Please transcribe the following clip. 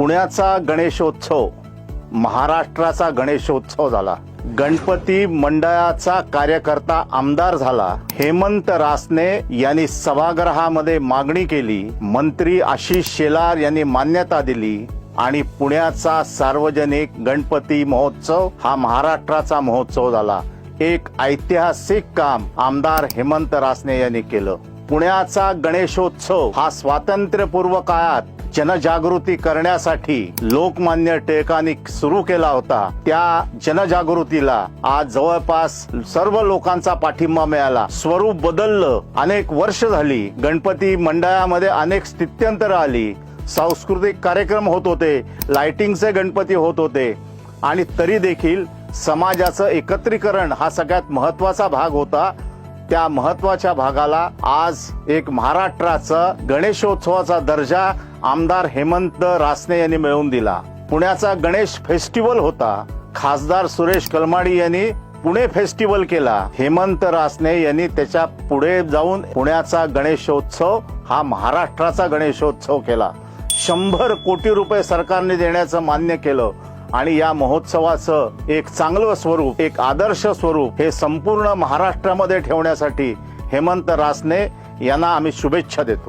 पुण्याचा गणेशोत्सव महाराष्ट्राचा गणेशोत्सव झाला. गणपती मंडळाचा कार्यकर्ता आमदार झाला. हेमंत रासने यांनी सभागृहामध्ये मागणी केली. मंत्री आशिष शेलार यांनी मान्यता दिली. आणि पुण्याचा सार्वजनिक गणपती महोत्सव हा महाराष्ट्राचा महोत्सव झाला. एक ऐतिहासिक काम आमदार हेमंत रासने यांनी केलं. पुण्याचा गणेशोत्सव हा स्वातंत्र्यपूर्व काळात जनजागृती करण्यासाठी लोकमान्य टिळकांनी सुरू केला होता. त्या जनजागृतीला आज जवळपास सर्व लोकांचा पाठिंबा मिळाला. स्वरूप बदललं अनेक वर्ष झाली. गणपती मंडळामध्ये अनेक स्थित्यंतर आली. सांस्कृतिक कार्यक्रम होत होते लाइटिंगचे गणपती होत होते. आणि तरी देखील समाजाचं एकत्रीकरण हा सगळ्यात महत्त्वाचा भाग होता. त्या महत्त्वाच्या भागाला आज एक महाराष्ट्राचं गणेशोत्सवाचा दर्जा आमदार हेमंत रासने यांनी मिळवून दिला. पुण्याचा गणेश फेस्टिवल होता. खासदार सुरेश कलमाडी यांनी पुणे फेस्टिवल केला. हेमंत रासने यांनी त्याच्या पुढे जाऊन पुण्याचा गणेशोत्सव हा महाराष्ट्राचा गणेशोत्सव केला. शंभर कोटी रुपये सरकारने देण्याचं मान्य केलं आणि या महोत्सवाचं एक चांगलं स्वरूप एक आदर्श स्वरूप हे संपूर्ण महाराष्ट्रामध्ये ठेवण्यासाठी हेमंत रासने यांना आम्ही शुभेच्छा देतो.